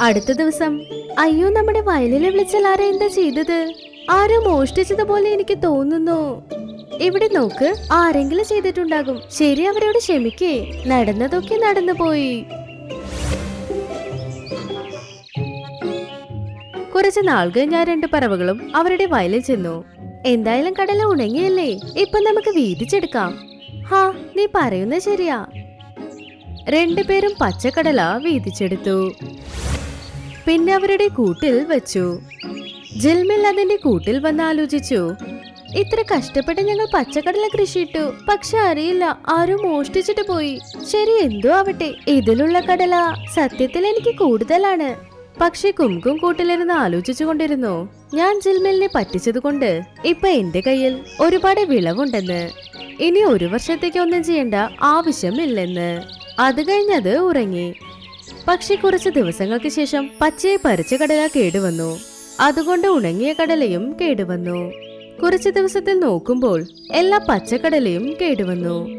അടുത്ത ദിവസം അയ്യോ നമ്മുടെ വയലിലെ വിളിച്ചാൽ ആരാ എന്താ ചെയ്തത്? ആരോ മോഷ്ടിച്ചതുപോലെ എനിക്ക് തോന്നുന്നു. ഇവിടെ നോക്ക് ആരെങ്കിലും ചെയ്തിട്ടുണ്ടാകും. ശരി അവരോട് ക്ഷമിക്കേ. നടന്നതൊക്കെ നടന്നു പോയി. കുറച്ച് നാൾ ഞാൻ രണ്ട് പറവകളും അവരുടെ വയലിൽ ചെന്നു. എന്തായാലും കടല ഉണങ്ങിയല്ലേ? ഇപ്പൊ നമുക്ക് വീതിച്ചെടുക്കാം. ഹാ നീ പറയുന്ന ശരിയാ. രണ്ടുപേരും പച്ചക്കടല വീതിച്ചെടുത്തു. പിന്നെ അവരുടെ കൂട്ടിൽ വെച്ചു. ജിൽമിൽ അതിന്റെ കൂട്ടിൽ വന്ന് ആലോചിച്ചു. ഇത്ര കഷ്ടപ്പെട്ട് ഞങ്ങൾ പച്ചക്കടല കൃഷിയിട്ടു. പക്ഷെ അറിയില്ല ആരും മോഷ്ടിച്ചിട്ട് പോയി. ശരി എന്തോ ആവട്ടെ ഇതിലുള്ള കടല സത്യത്തിൽ എനിക്ക് കൂടുതലാണ്. പക്ഷെ കുംകും കൂട്ടിലിരുന്ന് ആലോചിച്ചു കൊണ്ടിരുന്നു. ഞാൻ ജിൽമിലിനെ പറ്റിച്ചതുകൊണ്ട് ഇപ്പൊ എന്റെ കയ്യിൽ ഒരുപാട് വിളവുണ്ടെന്ന്. ഇനി ഒരു വർഷത്തേക്ക് ഒന്നും ചെയ്യേണ്ട ആവശ്യമില്ലെന്ന്. അത് കഴിഞ്ഞത് ഉറങ്ങി. പക്ഷെ കുറച്ച് ദിവസങ്ങൾക്ക് ശേഷം പച്ചയെ പരിച്ച കടല കേടുവന്നു. അതുകൊണ്ട് ഉണങ്ങിയ കടലയും കേടുവന്നു. കുറച്ച് ദിവസത്തിൽ നോക്കുമ്പോൾ എല്ലാ പച്ചക്കടലയും കേടുവന്നു.